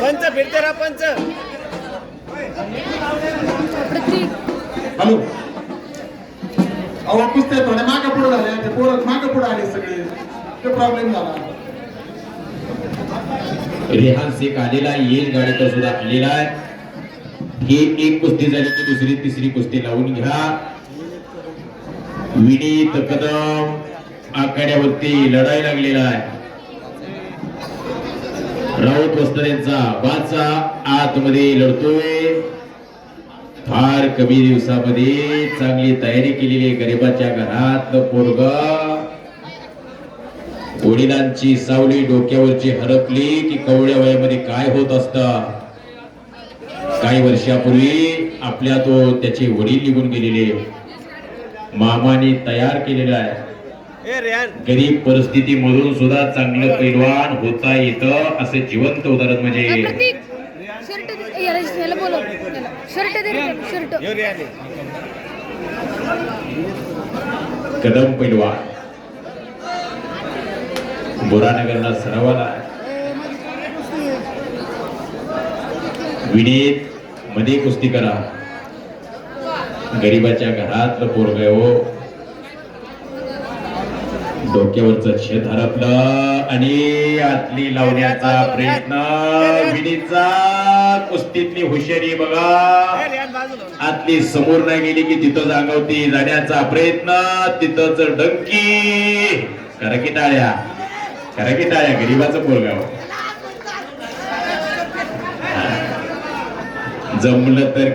पंच फिरते राहा पंच. हॅलो. अहो कुस्त्या थोड्या मागे पुढे झाल्या ते पोरं मागे पुढे आले सगळे. ते प्रॉब्लेम झाला. रेहान शेख आलेला आहे. गाडीचा सुद्धा आलेला आहे. ही एक कुस्ती झाली की दुसरी तिसरी कुस्ती लावून घ्या. विनीत कदम आखाड्यावरती लढाई लागलेला आहे. राऊत वस्त्रेंचा बाचा आतमध्ये लढतोय. फार कमी दिवसामध्ये चांगली तयारी केलेली आहे गरिबाच्या घरात पोरग. वडिलांची सावली डोक्यावरची हरपली की कवड्या वयामध्ये काय होत असत? काही वर्षापूर्वी आपल्या तो त्याचे वडील निघून गेलेले. मामाने तयार केलेला आहे. गरीब परिस्थितीमधून सुद्धा चांगलं पैलवान होता येतं असे जिवंत उदाहरण म्हणजे कदम पैलवान. बुरानगरला सरावाला. विनीत मध्ये कुस्ती करा. गरीबाच्या घरातलं पोरग हो. डोक्यावरच छेद हरपलं आणि आतली लावण्याचा प्रयत्न. विनीतचा कुस्तीतली हुशारी बघा. आतली समोर नाही गेली की तिथं जागवती जाण्याचा प्रयत्न. तिथंच डंकी. करा की टाळ्या. करा की टाळ्या गरीबाचं पोरगाव. जमलं तर